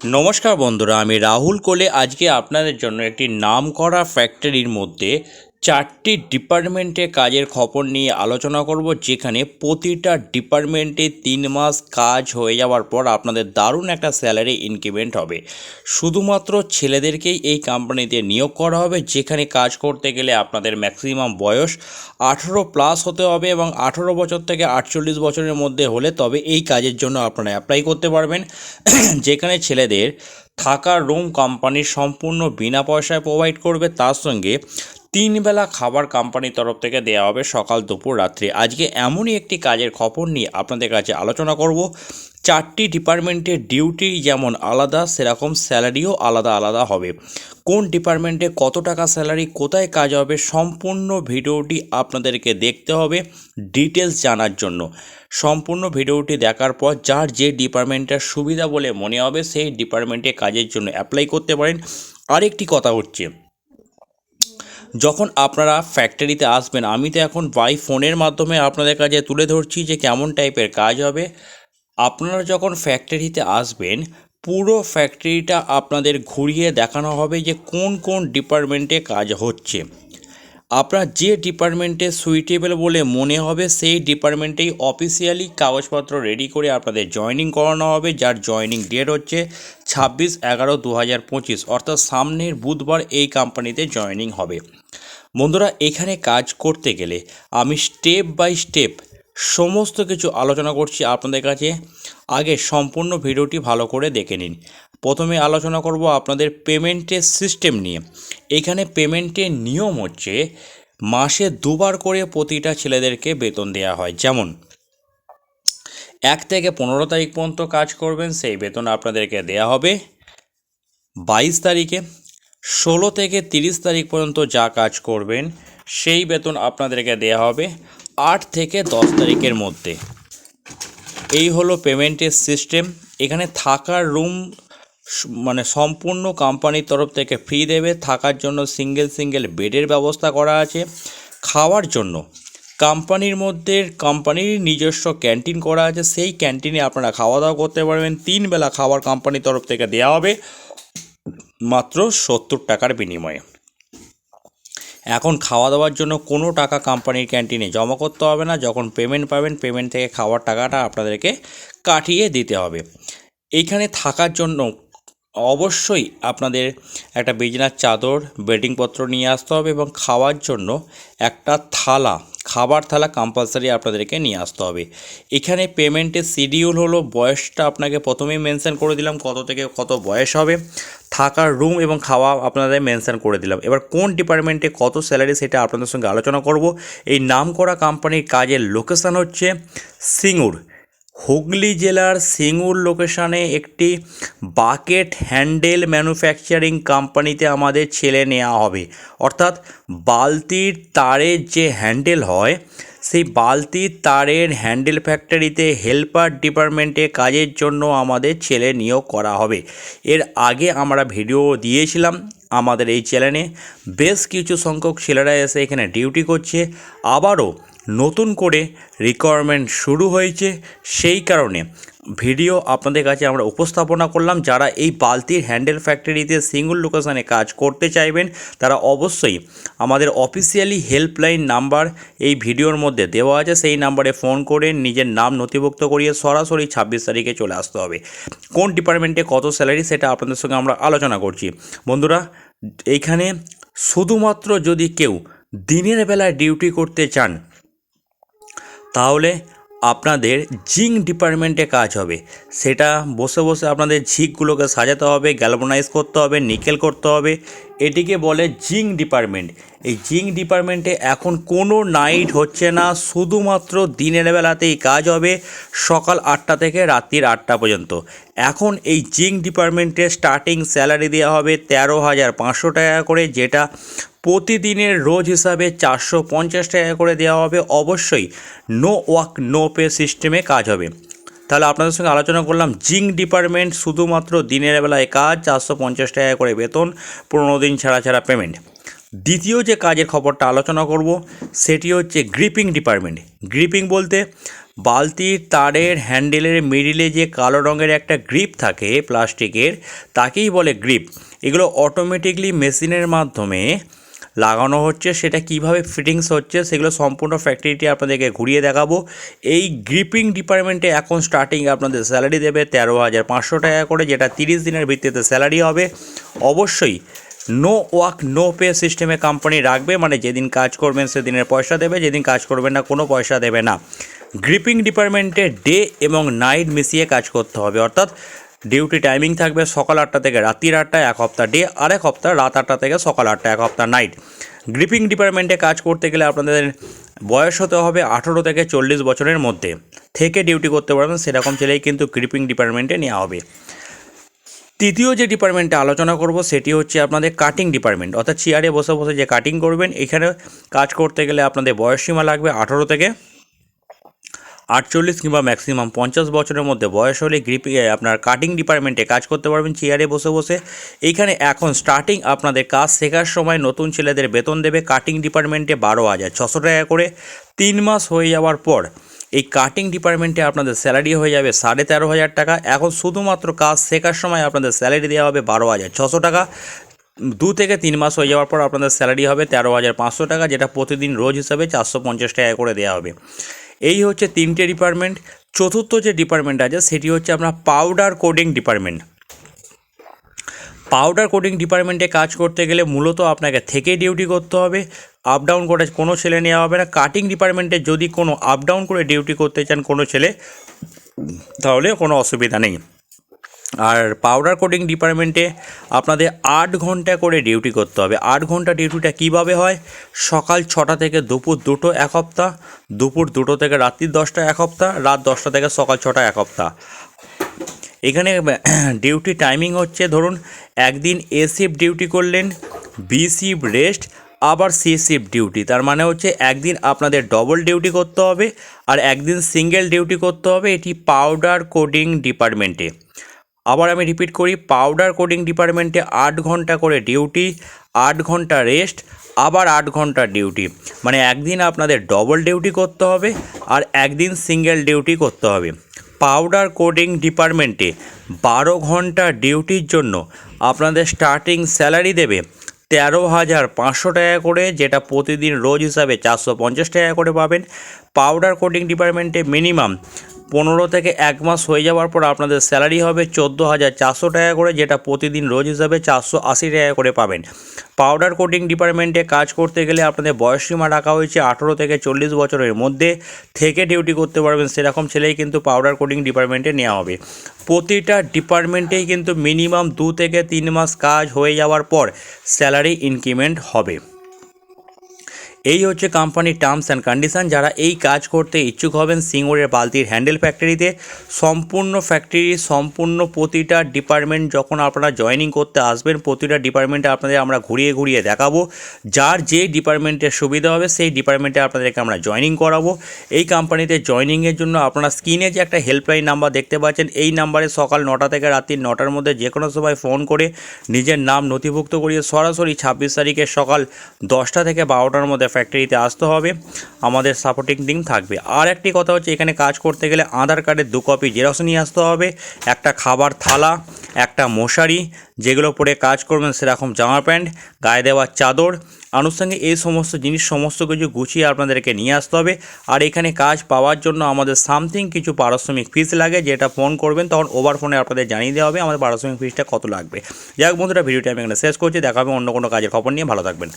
নমস্কার বন্ধুরা আমি রাহুল কোলে। আজকে আপনাদের জন্য একটি নাম করা ফ্যাক্টরির মধ্যে চারটি ডিপার্টমেন্টে কাজের খবর নিয়ে আলোচনা করব, যেখানে প্রতিটা ডিপার্টমেন্টে তিন মাস কাজ হয়ে যাওয়ার পর আপনাদের দারুণ একটা স্যালারি ইনক্রিমেন্ট হবে। শুধুমাত্র ছেলেদেরকেই এই কোম্পানিতে নিয়োগ করা হবে, যেখানে কাজ করতে গেলে আপনাদের ম্যাক্সিমাম বয়স আঠেরো প্লাস হতে হবে এবং আঠেরো বছর থেকে আটচল্লিশ বছরের মধ্যে হলে তবে এই কাজের জন্য আপনারা অ্যাপ্লাই করতে পারবেন। যেখানে ছেলেদের থাকার রুম কোম্পানি সম্পূর্ণ বিনা পয়সায় প্রোভাইড করবে, তার সঙ্গে তিন বেলা খাবার কোম্পানির তরফ থেকে দেওয়া হবে সকাল, দুপুর, রাত্রি। আজকে এমনই একটি কাজের খবর নিয়ে আপনাদের কাছে আলোচনা করব। চারটি ডিপার্টমেন্টের ডিউটি যেমন আলাদা, সেরকম স্যালারিও আলাদা আলাদা হবে। কোন ডিপার্টমেন্টে কত টাকা স্যালারি কোথায় কাজ হবে, সম্পূর্ণ ভিডিওটি আপনাদেরকে দেখতে হবে ডিটেলস জানার জন্য। সম্পূর্ণ ভিডিওটি দেখার পর যার যে ডিপার্টমেন্টের সুবিধা বলে মনে হবে, সেই ডিপার্টমেন্টে কাজের জন্য অ্যাপ্লাই করতে পারেন। আরেকটি কথা হচ্ছে যখন আপনারা ফ্যাক্টরিতে আসবেন, আমি তো এখন বাই ফোনের মাধ্যমে আপনাদের কাছে তুলে ধরছি যে কেমন টাইপের কাজ হবে। আপনারা যখন ফ্যাক্টরিতে আসবেন, পুরো ফ্যাক্টরিটা আপনাদের ঘুরিয়ে দেখানো হবে যে কোন কোন ডিপার্টমেন্টে কাজ হচ্ছে। আপনার যে ডিপার্টমেন্টে সুইটেবল বলে মনে হবে, সেই ডিপার্টমেন্টেই অফিসিয়ালি কাগজপত্র রেডি করে আপনাদের জয়েনিং করানো হবে, যার জয়েনিং ডেট হচ্ছে ছাব্বিশ এগারো দু হাজার পঁচিশ। অর্থাৎ সামনের বুধবার এই কোম্পানিতে জয়েনিং হবে। বন্ধুরা, এখানে কাজ করতে গেলে আমি স্টেপ বাই স্টেপ সমস্ত কিছু আলোচনা করছি আপনাদের কাছে। আগে সম্পূর্ণ ভিডিওটি ভালো করে দেখে নিন। প্রথমে আলোচনা করব আপনাদের পেমেন্টের সিস্টেম নিয়ে। এখানে পেমেন্টের নিয়ম হচ্ছে, মাসে দুবার করে প্রতিটা ছেলেদেরকে বেতন দেওয়া হয়। যেমন, এক থেকে পনেরো তারিখ পর্যন্ত কাজ করবেন, সেই বেতন আপনাদেরকে দেয়া হবে। বাইশ তারিখে, ষোলো থেকে তিরিশ তারিখ পর্যন্ত যা কাজ করবেন, সেই বেতন আপনাদেরকে দেয়া হবে আট থেকে দশ তারিখের মধ্যে। এই হলো পেমেন্টের সিস্টেম। এখানে থাকার রুম মানে সম্পূর্ণ কোম্পানির তরফ থেকে ফ্রি দেবে, থাকার জন্য সিঙ্গেল সিঙ্গেল বেডের ব্যবস্থা করা আছে। খাওয়ার জন্য কোম্পানির মধ্যে কোম্পানির নিজস্ব ক্যান্টিন করা আছে। সেই ক্যান্টিনে আপনারা খাওয়া দাওয়া করতে পারবেন। তিন বেলা খাবার কোম্পানির তরফ থেকে দেওয়া হবে মাত্র সত্তর টাকার বিনিময়ে। এখন খাওয়া দাওয়ার জন্য কোনো টাকা কোম্পানির ক্যান্টিনে জমা করতে হবে না। যখন পেমেন্ট পাবেন পেমেন্ট থেকে খাওয়ার টাকাটা আপনাদেরকে কাটিয়ে দিতে হবে। এইখানে থাকার জন্য অবশ্যই আপনাদের একটা বিজনার চাদর বেডিংপত্র নিয়ে আসতে হবে এবং খাওয়ার জন্য একটা থালা, খাবার থালা কম্পালসারি আপনাদেরকে নিয়ে আসতে হবে। এখানে পেমেন্টের শিডিউল হলো, বয়সটা আপনাকে প্রথমেই মেনশন করে দিলাম, কত থেকে কত বয়স হবে, থাকার রুম এবং খাওয়া আপনাদের মেনশন করে দিলাম। এবার কোন ডিপার্টমেন্টে কত স্যালারি সেটা আপনাদের সঙ্গে আলোচনা করব। এই নাম করা কোম্পানির কাজের লোকেশান হচ্ছে সিঙ্গুর। হুগলি জেলার সিঙ্গুর লোকেশানে একটি বাকেট হ্যান্ডেল ম্যানুফ্যাকচারিং কোম্পানিতে আমাদের ছেলে নেওয়া হবে। অর্থাৎ বালতির তারের যে হ্যান্ডেল হয়, সেই বালতির তারের হ্যান্ডেল ফ্যাক্টরিতে হেল্পার ডিপার্টমেন্টে কাজের জন্য আমাদের ছেলে নিয়োগ করা হবে। এর আগে আমরা ভিডিও দিয়েছিলাম আমাদের এই চ্যানেলে বেশ কিছু সংখ্যক ছেলেরা এসে এখানে ডিউটি করছে। আবারও নতুন করে রিকোয়ারমেন্ট শুরু হয়েছে সেই কারণে ভিডিও আপনাদের কাছে আমরা উপস্থাপনা করলাম। যারা এই বালতির হ্যান্ডেল ফ্যাক্টরিতে সিঙ্গল লোকেশানে কাজ করতে চাইবেন, তারা অবশ্যই আমাদের অফিসিয়ালি হেল্পলাইন নাম্বার এই ভিডিওর মধ্যে দেওয়া আছে। সেই নাম্বারে ফোন করে নিজের নাম নথিভুক্ত করিয়ে সরাসরি ছাব্বিশ তারিখে চলে আসতে হবে। কোন ডিপার্টমেন্টে কত স্যালারি সেটা আপনাদের সঙ্গে আমরা আলোচনা করছি। বন্ধুরা, এইখানে শুধুমাত্র যদি কেউ দিনের বেলায় ডিউটি করতে চান তাহলে আপনাদের জিঙ্ক ডিপার্টমেন্টে কাজ হবে। সেটা বসে বসে আপনাদের ঝিকগুলোকে সাজাতে হবে গ্যালভানাইজ করতে হবে, নিকেল করতে হবে এটিকে বলে জিঙ্ক ডিপার্টমেন্ট। এই জিঙ্ক ডিপার্টমেন্টে এখন কোনো নাইট হচ্ছে না, শুধুমাত্র দিনের বেলাতেই কাজ হবে, সকাল আটটা থেকে রাত্রির আটটা পর্যন্ত। এখন এই জিঙ্ক ডিপার্টমেন্টে স্টার্টিং স্যালারি দেওয়া হবে তেরো হাজার পাঁচশো টাকা করে, যেটা প্রতিদিনের রোজ হিসাবে চারশো পঞ্চাশ টাকা করে দেওয়া হবে। অবশ্যই নো ওয়াক, নো পে সিস্টেমে কাজ হবে। তাহলে আপনাদের সঙ্গে আলোচনা করলাম জিঙ্ক ডিপার্টমেন্ট শুধুমাত্র দিনের বেলায় কাজ, চারশো পঞ্চাশ টাকা করে বেতন পনেরো দিন ছাড়া ছাড়া পেমেন্ট দ্বিতীয় যে কাজের খবরটা আলোচনা করব, সেটি হচ্ছে গ্রিপিং ডিপার্টমেন্ট। গ্রিপিং বলতে বালতির তারের হ্যান্ডেলের মিডিলে যে কালো রঙের একটা গ্রিপ থাকে, প্লাস্টিকের, তাকেই বলে গ্রিপ এগুলো অটোমেটিকলি মেশিনের মাধ্যমে লাগানো হচ্ছে, সেটা কীভাবে ফিটিংস হচ্ছে, সেগুলো সম্পূর্ণ ফ্যাক্টরিটি আপনাদেরকে ঘুরিয়ে দেখাবো। এই গ্রিপিং ডিপার্টমেন্টে এখন স্টার্টিং আপনাদের স্যালারি দেবে তেরো হাজার পাঁচশো টাকা করে, যেটা তিরিশ দিনের ভিত্তিতে স্যালারি হবে। অবশ্যই নো ওয়ার্ক নো পে সিস্টেমে কোম্পানি রাখবে মানে যেদিন কাজ করবেন সেদিনের পয়সা দেবে, যেদিন কাজ করবেন না কোনো পয়সা দেবে না। গ্রিপিং ডিপার্টমেন্টে ডে এবং নাইট মিশিয়ে কাজ করতে হবে, অর্থাৎ ডিউটি টাইমিং থাকবে সকাল আটটা থেকে রাত্রির আটটা এক হপ্তাহ ডে, আর এক সপ্তাহ রাত আটটা থেকে সকাল আটটা এক হপ্তাহ নাইট। গ্রিপিং ডিপার্টমেন্টে কাজ করতে গেলে আপনাদের বয়স হতে হবে আঠেরো থেকে চল্লিশ বছরের মধ্যে। থেকে ডিউটি করতে পারবেন, সেরকম ছেলেই কিন্তু গ্রিপিং ডিপার্টমেন্টে নেওয়া হবে। তৃতীয় যে ডিপার্টমেন্টে আলোচনা করব, সেটি হচ্ছে আপনাদের কাটিং ডিপার্টমেন্ট। অর্থাৎ চেয়ারে বসে বসে যে কাটিং করবেন, এখানে কাজ করতে গেলে আপনাদের বয়সসীমা লাগবে আঠেরো থেকে আটচল্লিশ কিংবা ম্যাক্সিমাম পঞ্চাশ বছরের মধ্যে বয়স হলে গ্রিপি আপনার কাটিং ডিপার্টমেন্টে কাজ করতে পারবেন চেয়ারে বসে বসে। এইখানে এখন স্টার্টিং আপনাদের কাজ শেখার সময় নতুন ছেলেদের বেতন দেবে কাটিং ডিপার্টমেন্টে বারো হাজার ছশো টাকা করে। তিন মাস হয়ে যাওয়ার পর এই কাটিং ডিপার্টমেন্টে আপনাদের স্যালারি হয়ে যাবে সাড়ে তেরো হাজার টাকা। এখন শুধুমাত্র কাজ শেখার সময় আপনাদের স্যালারি দেওয়া হবে বারো হাজার ছশো টাকা। দু থেকে তিন মাস হয়ে যাওয়ার পর আপনাদের স্যালারি হবে তেরো হাজার পাঁচশো টাকা, যেটা প্রতিদিন রোজ হিসাবে চারশো পঞ্চাশ টাকা করে দেওয়া হবে। এই হচ্ছে তিনটে ডিপার্টমেন্ট চতুর্থ যে ডিপার্টমেন্ট আছে সেটি হচ্ছে আপনার powder coating department powder coating ডিপার্টমেন্টে কাজ করতে গেলে মূলত আপনাকে থেকে ডিউটি করতে হবে আপ ডাউন করে কোনো ছেলে নেওয়া হবে না। কাটিং ডিপার্টমেন্টে যদি কোনো আপ ডাউন করে ডিউটি করতে চান কোনো ছেলে, তাহলে কোনো অসুবিধা নেই। আর পাউডার কোডিং ডিপার্টমেন্টে আপনাদের আট ঘণ্টা করে ডিউটি করতে হবে। আট ঘণ্টা ডিউটিটা কীভাবে হয়? সকাল ছটা থেকে দুপুর দুটো এক সপ্তাহ দুপুর দুটো থেকে রাত্রি দশটা এক সপ্তাহ রাত দশটা থেকে সকাল ছটা এক সপ্তাহ এখানে ডিউটি টাইমিং হচ্ছে, ধরুন একদিন এ শিফট ডিউটি করলেন বি শিফট রেস্ট আবার সি শিফট ডিউটি তার মানে হচ্ছে একদিন আপনাদের ডবল ডিউটি করতে হবে, আর একদিন সিঙ্গেল ডিউটি করতে হবে এটি পাউডার কোডিং ডিপার্টমেন্টে আবার আমি রিপিট করি পাউডার কোডিং ডিপার্টমেন্টে আট ঘণ্টা করে ডিউটি আট ঘণ্টা রেস্ট আবার আট ঘণ্টা ডিউটি মানে একদিন আপনাদের ডবল ডিউটি করতে হবে আর একদিন সিঙ্গেল ডিউটি করতে হবে। পাউডার কোডিং ডিপার্টমেন্টে বারো ঘণ্টা ডিউটির জন্য আপনাদের স্টার্টিং স্যালারি দেবে তেরো হাজার পাঁচশো টাকা করে, যেটা প্রতিদিন রোজ হিসাবে চারশো পঞ্চাশ টাকা করে পাবেন। পাউডার কোডিং ডিপার্টমেন্টে মিনিমাম পনেরো থেকে এক মাস হয়ে যাওয়ার পর আপনাদের স্যালারি হবে চোদ্দ হাজার চারশো টাকা করে, যেটা প্রতিদিন রোজ হিসাবে চারশো আশি টাকা করে পাবেন। পাউডার কোটিং ডিপার্টমেন্টে কাজ করতে গেলে আপনাদের বয়সসীমা রাখা হয়েছে আঠেরো থেকে চল্লিশ বছরের মধ্যে। থেকে ডিউটি করতে পারবেন, সেরকম ছেলেই কিন্তু পাউডার কোটিং ডিপার্টমেন্টে নেওয়া হবে। প্রতিটা ডিপার্টমেন্টেই কিন্তু মিনিমাম দু থেকে তিন মাস কাজ হয়ে যাওয়ার পর স্যালারি ইনক্রিমেন্ট হবে। এই হচ্ছে কোম্পানির টার্মস অ্যান্ড কন্ডিশন যারা এই কাজ করতে ইচ্ছুক হবেন সিঙ্গুরের বালতির হ্যান্ডেল ফ্যাক্টরিতে সম্পূর্ণ ফ্যাক্টরি সম্পূর্ণ প্রতিটা ডিপার্টমেন্ট যখন আপনারা জয়েনিং করতে আসবেন, প্রতিটা ডিপার্টমেন্টে আপনাদের আমরা ঘুরিয়ে ঘুরিয়ে দেখাবো। যার যে ডিপার্টমেন্টের সুবিধা হবে, সেই ডিপার্টমেন্টে আপনাদেরকে আমরা জয়েনিং করাবো। এই কোম্পানিতে জয়েনিংয়ের জন্য আপনারা স্ক্রিনে যে একটা হেল্পলাইন নাম্বার দেখতে পাচ্ছেন, এই নাম্বারে সকাল নটা থেকে রাত্রি নটার মধ্যে যে কোনো সময় ফোন করে নিজের নাম নথিভুক্ত করিয়ে সরাসরি ছাব্বিশ তারিখে সকাল দশটা থেকে বারোটার মধ্যে ফ্যাক্টরিতে আসতে হবে। আমাদের সাপোর্টিং টিম থাকবে। আর একটি কথা হচ্ছে, এখানে কাজ করতে গেলে আধার কার্ডের দু কপি জেরক্স নিয়ে আসতে হবে। একটা খাবার থালা, একটা মশারি, যেগুলো পরে কাজ করবেন সেরকম জামা প্যান্ট, গায়ে দেওয়ার চাদর। আনুষঙ্গিক এই সমস্ত জিনিস, সমস্ত কিছু গুছিয়ে আপনাদেরকে নিয়ে আসতে হবে। আর এখানে কাজ পাওয়ার জন্য আমাদের সামথিং কিছু পারিশ্রমিক ফিস লাগে। যেটা ফোন করবেন, তখন ওভার ফোনে আপনাদের জানিয়ে দেওয়া হবে আমাদের পারিশ্রমিক ফিসটা কত লাগবে। যাই হোক বন্ধুরা, ভিডিওটি আমি এখানে শেষ করছি। দেখা হবে অন্য কোনো কাজের খবর নিয়ে। ভালো থাকবেন।